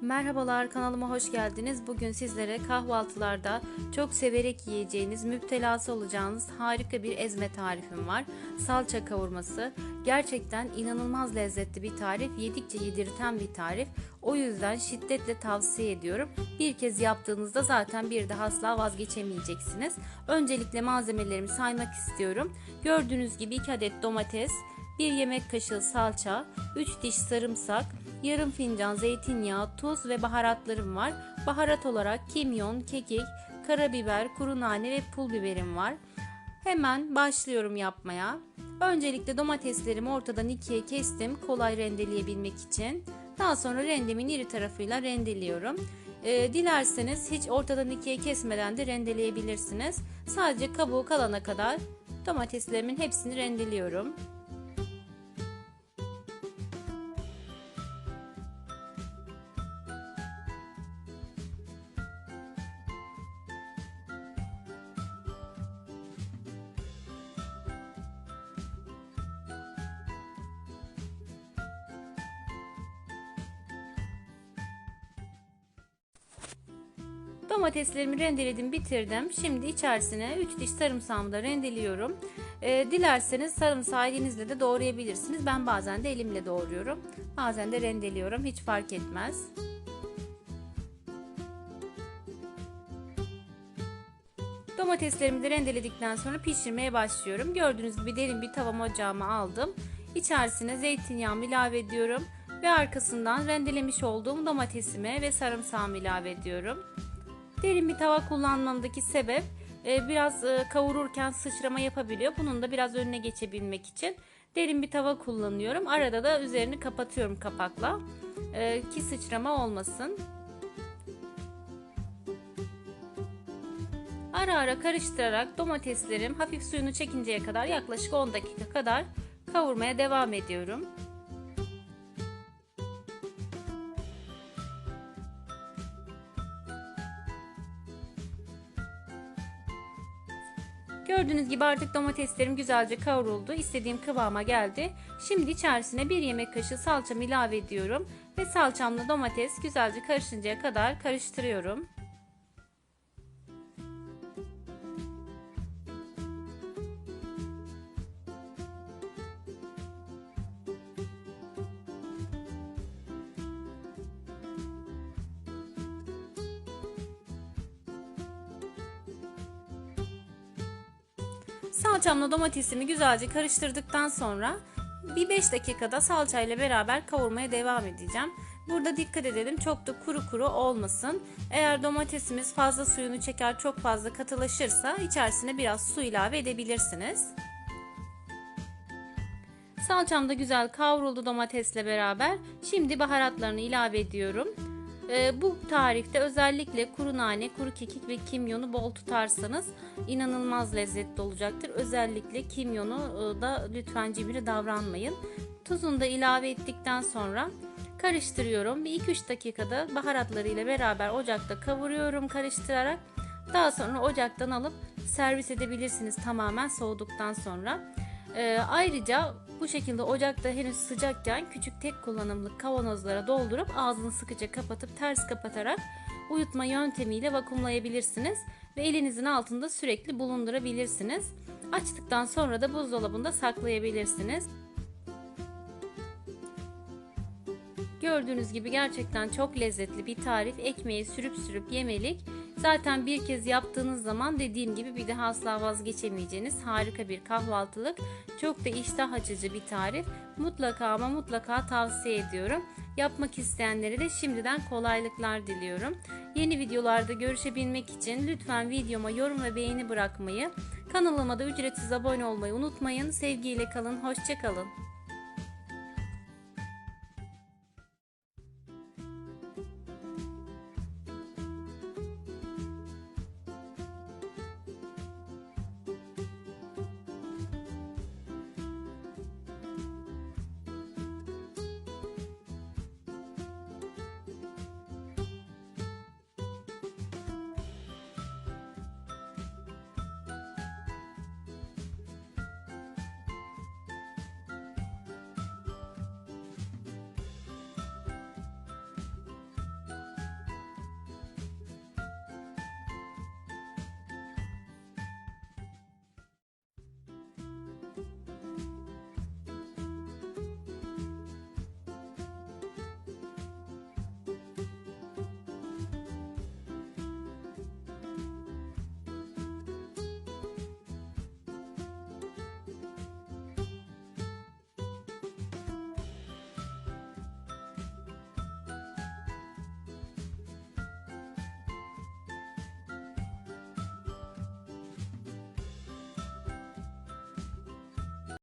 Merhabalar kanalıma hoş geldiniz. Bugün sizlere kahvaltılarda çok severek yiyeceğiniz, müptelası olacağınız harika bir ezme tarifim var. Salça kavurması. Gerçekten inanılmaz lezzetli bir tarif. Yedikçe yedirten bir tarif. O yüzden şiddetle tavsiye ediyorum. Bir kez yaptığınızda zaten bir daha asla vazgeçemeyeceksiniz. Öncelikle malzemelerimi saymak istiyorum. Gördüğünüz gibi 2 adet domates, 1 yemek kaşığı salça, 3 diş sarımsak, yarım fincan zeytinyağı, tuz ve baharatlarım var. Baharat olarak kimyon, kekik, karabiber, kuru nane ve pul biberim var. Hemen başlıyorum yapmaya. Öncelikle domateslerimi ortadan ikiye kestim kolay rendeleyebilmek için. Daha sonra rendemin iri tarafıyla rendeliyorum. Ee, dilerseniz hiç ortadan ikiye kesmeden de rendeleyebilirsiniz. Sadece kabuğu kalana kadar domateslerimin hepsini rendeliyorum. Domateslerimi rendeledim bitirdim. Şimdi içerisine 3 diş sarımsağımı da rendeliyorum. Ee, dilerseniz sarımsağı elinizle de doğrayabilirsiniz. Ben bazen de elimle doğruyorum. Bazen de rendeliyorum. Hiç fark etmez. Domateslerimi de rendeledikten sonra pişirmeye başlıyorum. Gördüğünüz gibi derin bir tavam ocağıma aldım. İçerisine zeytinyağımı ilave ediyorum ve arkasından rendelemiş olduğum domatesimi ve sarımsağımı ilave ediyorum. Derin bir tava kullanmamdaki sebep e, biraz e, kavururken sıçrama yapabiliyor. Bunun da biraz önüne geçebilmek için derin bir tava kullanıyorum. Arada da üzerini kapatıyorum kapakla e, ki sıçrama olmasın. Ara ara karıştırarak domateslerim hafif suyunu çekinceye kadar yaklaşık 10 dakika kadar kavurmaya devam ediyorum. Gördüğünüz gibi artık domateslerim güzelce kavruldu. İstediğim kıvama geldi. Şimdi içerisine bir yemek kaşığı salçamı ilave ediyorum. Ve salçamla domates güzelce karışıncaya kadar karıştırıyorum. Salçamla domatesimi güzelce karıştırdıktan sonra bir 5 dakikada salçayla beraber kavurmaya devam edeceğim. Burada dikkat edelim çok da kuru kuru olmasın. Eğer domatesimiz fazla suyunu çeker çok fazla katılaşırsa içerisine biraz su ilave edebilirsiniz. Salçam da güzel kavruldu domatesle beraber. Şimdi baharatlarını ilave ediyorum. Ee, bu tarifte özellikle kuru nane, kuru kekik ve kimyonu bol tutarsanız inanılmaz lezzetli olacaktır. Özellikle kimyonu e, da lütfen cimri davranmayın. Tuzunu da ilave ettikten sonra karıştırıyorum. Bir 2-3 dakikada baharatlarıyla beraber ocakta kavuruyorum karıştırarak. Daha sonra ocaktan alıp servis edebilirsiniz tamamen soğuduktan sonra. Ee, ayrıca bu şekilde ocakta henüz sıcakken küçük tek kullanımlık kavanozlara doldurup ağzını sıkıca kapatıp ters kapatarak uyutma yöntemiyle vakumlayabilirsiniz ve elinizin altında sürekli bulundurabilirsiniz. Açtıktan sonra da buzdolabında saklayabilirsiniz. Gördüğünüz gibi gerçekten çok lezzetli bir tarif. Ekmeği sürüp sürüp yemelik. Zaten bir kez yaptığınız zaman dediğim gibi bir daha asla vazgeçemeyeceğiniz harika bir kahvaltılık. Çok da iştah açıcı bir tarif. Mutlaka ama mutlaka tavsiye ediyorum. Yapmak isteyenlere de şimdiden kolaylıklar diliyorum. Yeni videolarda görüşebilmek için lütfen videoma yorum ve beğeni bırakmayı, kanalıma da ücretsiz abone olmayı unutmayın. Sevgiyle kalın, hoşçakalın.